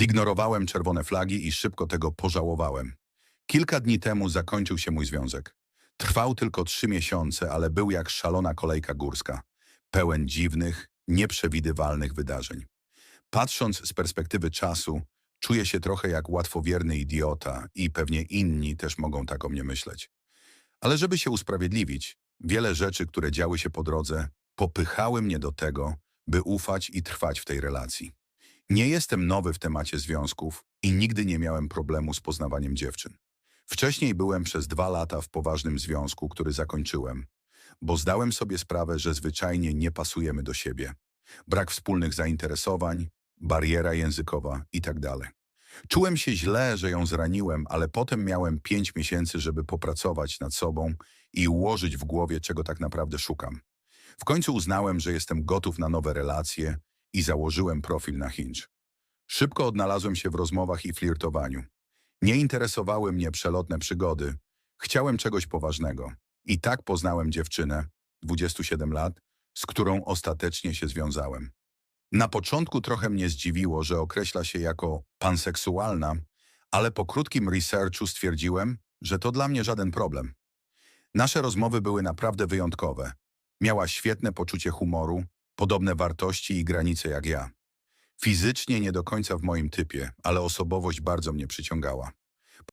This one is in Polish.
Zignorowałem czerwone flagi i szybko tego pożałowałem. Kilka dni temu zakończył się mój związek. Trwał tylko trzy miesiące, ale był jak szalona kolejka górska. Pełen dziwnych, nieprzewidywalnych wydarzeń. Patrząc z perspektywy czasu, czuję się trochę jak łatwowierny idiota i pewnie inni też mogą tak o mnie myśleć. Ale żeby się usprawiedliwić, wiele rzeczy, które działy się po drodze, popychały mnie do tego, by ufać i trwać w tej relacji. Nie jestem nowy w temacie związków i nigdy nie miałem problemu z poznawaniem dziewczyn. Wcześniej byłem przez dwa lata w poważnym związku, który zakończyłem, bo zdałem sobie sprawę, że zwyczajnie nie pasujemy do siebie. Brak wspólnych zainteresowań, bariera językowa itd. Czułem się źle, że ją zraniłem, ale potem miałem pięć miesięcy, żeby popracować nad sobą i ułożyć w głowie, czego tak naprawdę szukam. W końcu uznałem, że jestem gotów na nowe relacje i założyłem profil na Hinge. Szybko odnalazłem się w rozmowach i flirtowaniu. Nie interesowały mnie przelotne przygody. Chciałem czegoś poważnego. I tak poznałem dziewczynę, 27 lat, z którą ostatecznie się związałem. Na początku trochę mnie zdziwiło, że określa się jako panseksualna, ale po krótkim researchu stwierdziłem, że to dla mnie żaden problem. Nasze rozmowy były naprawdę wyjątkowe. Miała świetne poczucie humoru, podobne wartości i granice jak ja. Fizycznie nie do końca w moim typie, ale osobowość bardzo mnie przyciągała.